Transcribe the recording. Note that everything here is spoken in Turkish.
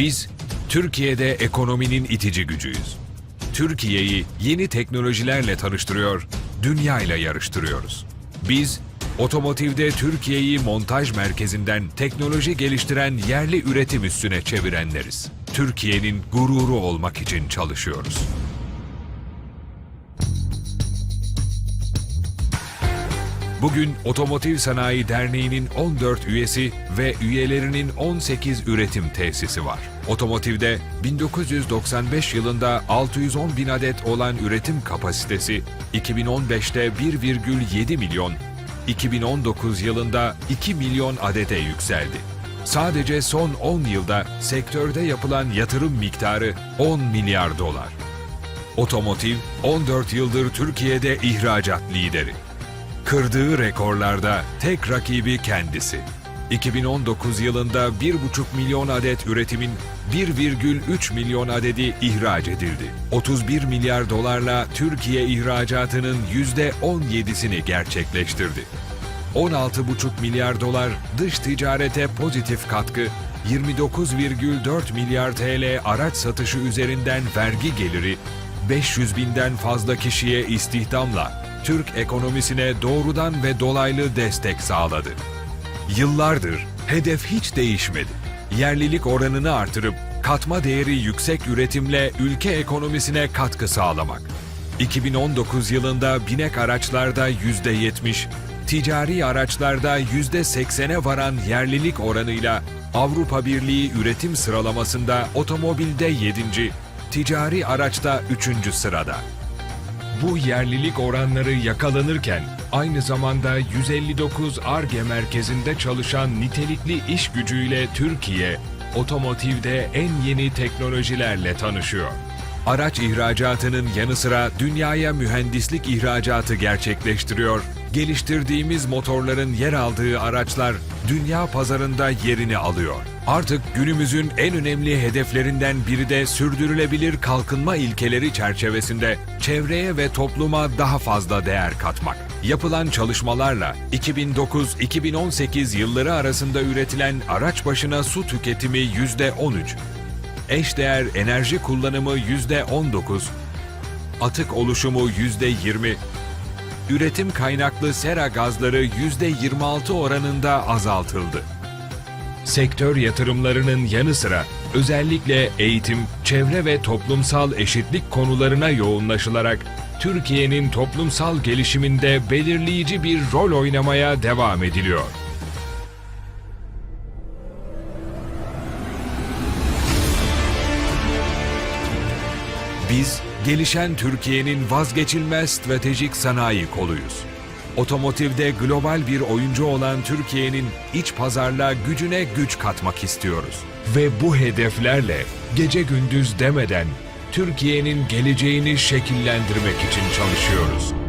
Biz Türkiye'de ekonominin itici gücüyüz. Türkiye'yi yeni teknolojilerle tanıştırıyor, dünyayla yarıştırıyoruz. Biz otomotivde Türkiye'yi montaj merkezinden teknoloji geliştiren yerli üretim üstüne çevirenleriz. Türkiye'nin gururu olmak için çalışıyoruz. Bugün Otomotiv Sanayi Derneği'nin 14 üyesi ve üyelerinin 18 üretim tesisi var. Otomotivde 1995 yılında 610 bin adet olan üretim kapasitesi 2015'te 1,7 milyon, 2019 yılında 2 milyon adete yükseldi. Sadece son 10 yılda sektörde yapılan yatırım miktarı 10 milyar dolar. Otomotiv 14 yıldır Türkiye'de ihracat lideri. Kırdığı rekorlarda tek rakibi kendisi. 2019 yılında 1,5 milyon adet üretimin 1,3 milyon adedi ihraç edildi. 31 milyar dolarla Türkiye ihracatının %17'sini gerçekleştirdi. 16,5 milyar dolar dış ticarete pozitif katkı, 29,4 milyar TL araç satışı üzerinden vergi geliri, 500 binden fazla kişiye istihdamla Türk ekonomisine doğrudan ve dolaylı destek sağladı. Yıllardır hedef hiç değişmedi. Yerlilik oranını artırıp katma değeri yüksek üretimle ülke ekonomisine katkı sağlamak. 2019 yılında binek araçlarda %70, ticari araçlarda %80'e varan yerlilik oranıyla Avrupa Birliği üretim sıralamasında otomobilde 7. ticari araçta 3. sırada. Bu yerlilik oranları yakalanırken aynı zamanda 159 ARGE merkezinde çalışan nitelikli iş gücüyle Türkiye, otomotivde en yeni teknolojilerle tanışıyor. Araç ihracatının yanı sıra dünyaya mühendislik ihracatı gerçekleştiriyor. Geliştirdiğimiz motorların yer aldığı araçlar dünya pazarında yerini alıyor. Artık günümüzün en önemli hedeflerinden biri de sürdürülebilir kalkınma ilkeleri çerçevesinde çevreye ve topluma daha fazla değer katmak. Yapılan çalışmalarla 2009-2018 yılları arasında üretilen araç başına su tüketimi %13, eşdeğer enerji kullanımı %19, atık oluşumu %20, üretim kaynaklı sera gazları %26 oranında azaltıldı. Sektör yatırımlarının yanı sıra özellikle eğitim, çevre ve toplumsal eşitlik konularına yoğunlaşılarak Türkiye'nin toplumsal gelişiminde belirleyici bir rol oynamaya devam ediliyor. Biz gelişen Türkiye'nin vazgeçilmez stratejik sanayi koluyuz. Otomotivde global bir oyuncu olan Türkiye'nin iç pazarla gücüne güç katmak istiyoruz. Ve bu hedeflerle gece gündüz demeden Türkiye'nin geleceğini şekillendirmek için çalışıyoruz.